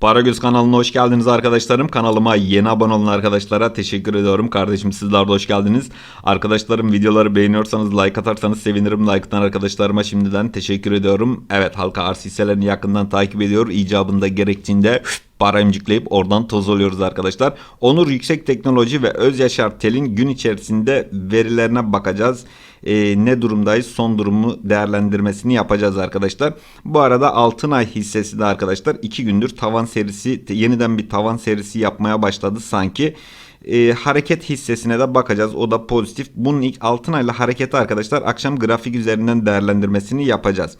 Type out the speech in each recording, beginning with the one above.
Paragöz kanalına hoş geldiniz arkadaşlarım. Kanalıma yeni abone olan arkadaşlara teşekkür ediyorum. Kardeşim sizler de hoş geldiniz. Arkadaşlarım videoları beğeniyorsanız like atarsanız sevinirim. Like'tan arkadaşlarıma şimdiden teşekkür ediyorum. Evet halka arz hisselerini yakından takip ediyor. İcabında gerektiğinde para emcikleyip oradan toz oluyoruz arkadaşlar. Onur Yüksek Teknoloji ve Öz Yaşar Tel'in gün içerisinde verilerine bakacağız. Ee, ne durumdayız son durumu değerlendirmesini yapacağız arkadaşlar. Bu arada Altınay hissesi de arkadaşlar 2 gündür tavan serisi yeniden bir tavan serisi yapmaya başladı sanki. Ee, hareket hissesine de bakacağız. O da pozitif. Bunun ilk Altınay'la hareketi arkadaşlar akşam grafik üzerinden değerlendirmesini yapacağız.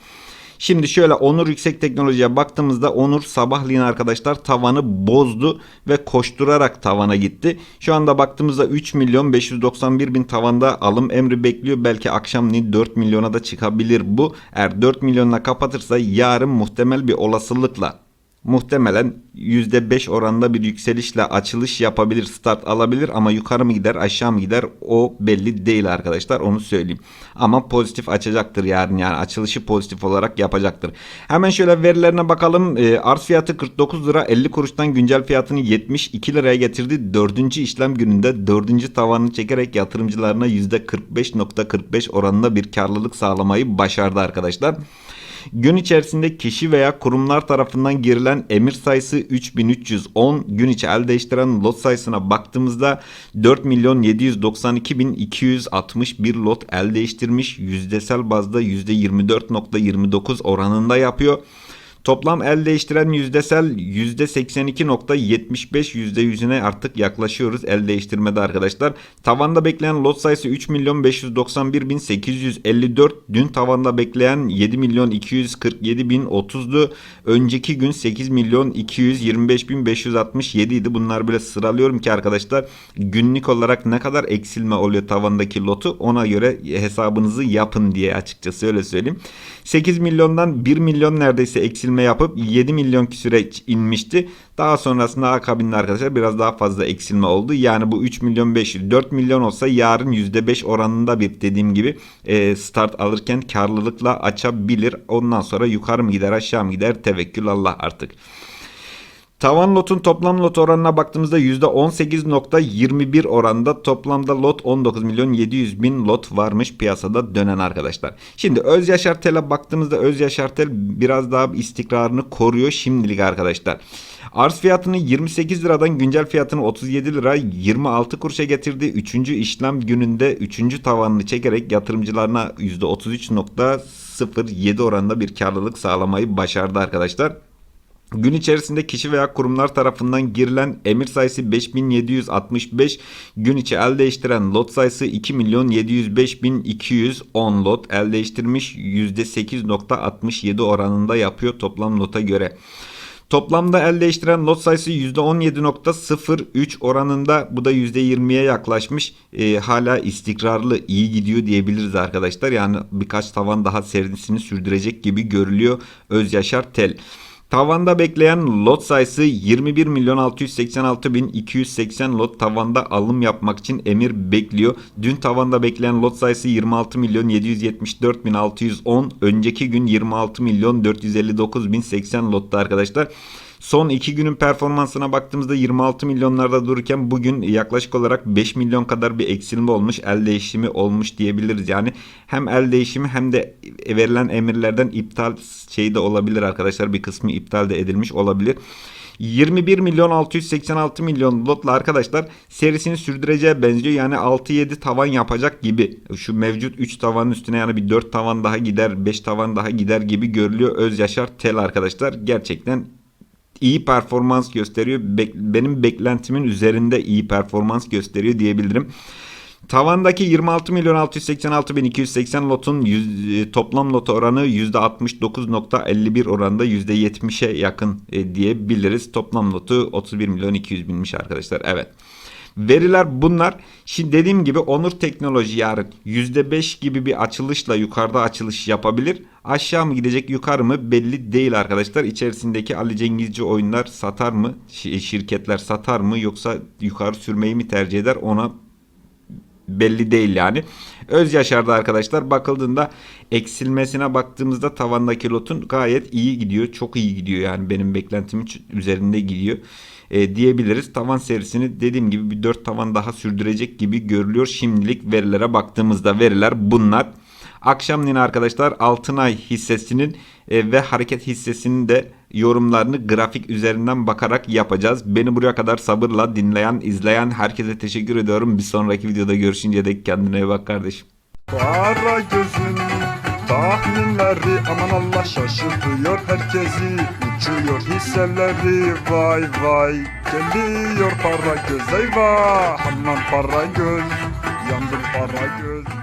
Şimdi şöyle Onur Yüksek Teknoloji'ye baktığımızda Onur sabahleyin arkadaşlar tavanı bozdu ve koşturarak tavana gitti. Şu anda baktığımızda 3 milyon 591 bin tavanda alım emri bekliyor. Belki akşamleyin 4 milyona da çıkabilir bu. Eğer 4 milyonla kapatırsa yarın muhtemel bir olasılıkla muhtemelen %5 oranında bir yükselişle açılış yapabilir, start alabilir ama yukarı mı gider, aşağı mı gider o belli değil arkadaşlar onu söyleyeyim. Ama pozitif açacaktır yarın yani açılışı pozitif olarak yapacaktır. Hemen şöyle verilerine bakalım. E, arz fiyatı 49 lira 50 kuruştan güncel fiyatını 72 liraya getirdi. Dördüncü işlem gününde dördüncü tavanını çekerek yatırımcılarına %45.45 oranında bir karlılık sağlamayı başardı arkadaşlar. Gün içerisinde kişi veya kurumlar tarafından girilen emir sayısı 3310. Gün içi el değiştiren lot sayısına baktığımızda 4 milyon 792 bin 261 lot el değiştirmiş. Yüzdesel bazda %24.29 oranında yapıyor. Toplam el değiştiren yüzdesel %82.75 %100'üne artık yaklaşıyoruz el değiştirmede arkadaşlar. Tavanda bekleyen lot sayısı 3 milyon 591 bin 854. Dün tavanda bekleyen 7 milyon 247 bin 30'du. Önceki gün 8 milyon 225 bin 567 idi. Bunlar böyle sıralıyorum ki arkadaşlar günlük olarak ne kadar eksilme oluyor tavandaki lotu ona göre hesabınızı yapın diye açıkçası öyle söyleyeyim. 8 milyondan 1 milyon neredeyse eksilme yapıp 7 milyon küsüre inmişti. Daha sonrasında akabinde arkadaşlar biraz daha fazla eksilme oldu. Yani bu 3 milyon 500 4 milyon olsa yarın %5 oranında bir dediğim gibi e, start alırken karlılıkla açabilir. Ondan sonra yukarı mı gider aşağı mı gider tevekkül Allah artık. Tavan lotun toplam lot oranına baktığımızda %18.21 oranında toplamda lot 19 milyon 700 bin lot varmış piyasada dönen arkadaşlar. Şimdi Öz Yaşar baktığımızda Öz Yaşar biraz daha istikrarını koruyor şimdilik arkadaşlar. Arz fiyatını 28 liradan güncel fiyatını 37 lira 26 kuruşa getirdi. 3. işlem gününde 3. tavanını çekerek yatırımcılarına %33.07 oranında bir karlılık sağlamayı başardı arkadaşlar. Gün içerisinde kişi veya kurumlar tarafından girilen emir sayısı 5765, gün içi el değiştiren lot sayısı 2 milyon 705 bin 210 lot el değiştirmiş %8.67 oranında yapıyor toplam lota göre. Toplamda el değiştiren lot sayısı %17.03 oranında bu da %20'ye yaklaşmış. Ee, hala istikrarlı iyi gidiyor diyebiliriz arkadaşlar. Yani birkaç tavan daha serisini sürdürecek gibi görülüyor Öz Yaşar Tel. Tavanda bekleyen lot sayısı 21 milyon 686 bin 280 lot tavanda alım yapmak için emir bekliyor. Dün tavanda bekleyen lot sayısı 26 milyon 774 bin 610. Önceki gün 26 milyon 459 bin 80 lotta arkadaşlar. Son iki günün performansına baktığımızda 26 milyonlarda dururken bugün yaklaşık olarak 5 milyon kadar bir eksilme olmuş. El değişimi olmuş diyebiliriz. Yani hem el değişimi hem de verilen emirlerden iptal şeyi de olabilir arkadaşlar. Bir kısmı iptal de edilmiş olabilir. 21 milyon 686 milyon lotla arkadaşlar serisini sürdüreceğe benziyor. Yani 6-7 tavan yapacak gibi. Şu mevcut 3 tavanın üstüne yani bir 4 tavan daha gider 5 tavan daha gider gibi görülüyor. Öz Yaşar Tel arkadaşlar gerçekten iyi performans gösteriyor. Bek, benim beklentimin üzerinde iyi performans gösteriyor diyebilirim. Tavandaki 26 milyon 686 bin 280 lotun yüz, toplam lot oranı %69.51 oranında %70'e yakın e, diyebiliriz. Toplam lotu 31 milyon 200 binmiş arkadaşlar. Evet. Veriler bunlar. Şimdi dediğim gibi Onur Teknoloji yarın %5 gibi bir açılışla yukarıda açılış yapabilir. Aşağı mı gidecek yukarı mı belli değil arkadaşlar. İçerisindeki Ali Cengizci oyunlar satar mı? Şirketler satar mı? Yoksa yukarı sürmeyi mi tercih eder? Ona belli değil yani. Öz Yaşar'da arkadaşlar bakıldığında eksilmesine baktığımızda tavandaki lotun gayet iyi gidiyor. Çok iyi gidiyor yani benim beklentimin üzerinde gidiyor e, diyebiliriz. Tavan serisini dediğim gibi bir 4 tavan daha sürdürecek gibi görülüyor. Şimdilik verilere baktığımızda veriler bunlar. Akşamleyin arkadaşlar Altınay hissesinin e, ve hareket hissesinin de yorumlarını grafik üzerinden bakarak yapacağız. Beni buraya kadar sabırla dinleyen, izleyen herkese teşekkür ediyorum. Bir sonraki videoda görüşünceye dek kendine bak kardeşim. Kara gözün tahminleri aman Allah şaşırtıyor herkesi Uçuyor hisseleri vay vay Geliyor para göz eyvah Aman para göz yandım para göz